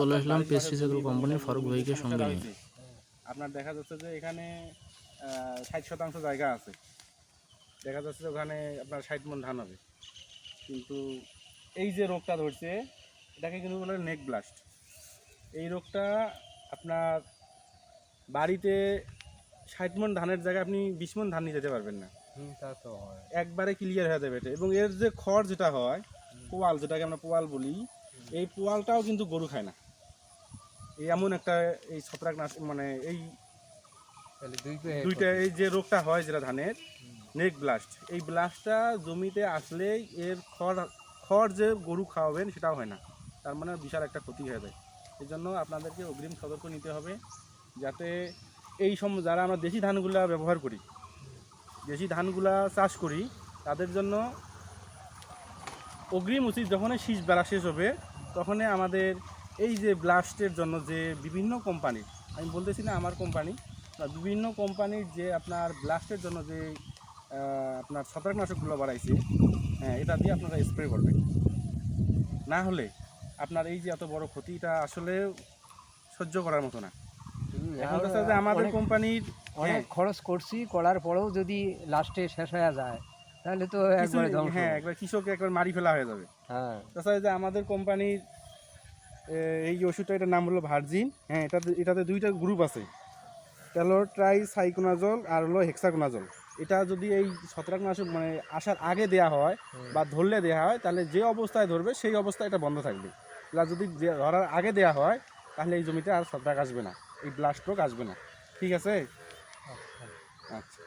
চলে আসলাম পেস্টিসাইড পাশে কোম্পানির ফারুক ভাইকে সঙ্গে নিয়ে। আপনার দেখা যাচ্ছে যে এখানে ষাট শতাংশ জায়গা আছে। দেখা যাচ্ছে যে ওখানে আপনার ষাট মন ধান হবে। কিন্তু এই যে রোগটা ধরছে এটাকে কিন্তু বলে নেক ব্লাস্ট। এই রোগটা আপনার বাড়িতে ষাট মন ধানের জায়গায় আপনি বিশ মন ধান নিয়ে যেতে পারবেন না। একবারে ক্লিয়ার হয়ে যাবে এটা। এবং এর যে খড় যেটা হয় পোয়াল যেটাকে আমরা পোয়াল বলি এই পোয়ালটাও কিন্তু গরু খায় না। এই এমন একটা এই ছত্রাক নাশ মানে এই দুইটা এই যে রোগটা হয় যেটা ধানের নেক ব্লাস্ট এই ব্লাস্টটা জমিতে আসলেই এর খড় খড় যে গরু খাওয়াবেন সেটাও হয় না। তার মানে বিশাল একটা ক্ষতি হয়ে যায়। এই জন্য আপনাদেরকে অগ্রিম সতর্ক নিতে হবে যাতে এই সম যারা আমরা দেশি ধানগুলা ব্যবহার করি দেশি ধানগুলা চাষ করি তাদের জন্য অগ্রিম উচিত যখনই শীষ বেড়া শেষ হবে তখনই আমাদের এই যে ব্লাস্টের জন্য যে বিভিন্ন কোম্পানির আমি বলতেছি না আমার কোম্পানি বিভিন্ন কোম্পানির যে আপনার ব্লাস্টের জন্য যে আপনার ছত্রাকনাশকগুলো বাড়াইছে হ্যাঁ এটা দিয়ে আপনারা স্প্রে করবেন। না হলে আপনার এই যে এত বড় ক্ষতিটা আসলে সহ্য করার মতো না। এখন যায় আমাদের কোম্পানির অনেক হ্যাঁ, খরচ করছি করার পরেও যদি লাস্টে শেষ হয়ে যায় তাহলে তো হ্যাঁ একবার কৃষক একবার মারি ফেলা হয়ে যাবে। হ্যাঁ। তাছাড়া যে আমাদের কোম্পানির এই ওষুধটা এটার নাম হলো ভার্জিন হ্যাঁ এটাতে এটাতে দুইটা গ্রুপ আছে। হলো ট্রাই সাইকোনাজল আর হলো হেক্সাকোনাজল এটা যদি এই ছত্রাকনাশক মানে আসার আগে দেয়া হয় বা ধরলে দেয়া হয় তাহলে যে অবস্থায় ধরবে সেই অবস্থায় এটা বন্ধ থাকবে। আর যদি ধরার আগে দেয়া হয় তাহলে এই জমিতে আর ছত্রাক আসবে না। এই ব্লাস্ট রোগ আসবে না। ঠিক আছে? আচ্ছা।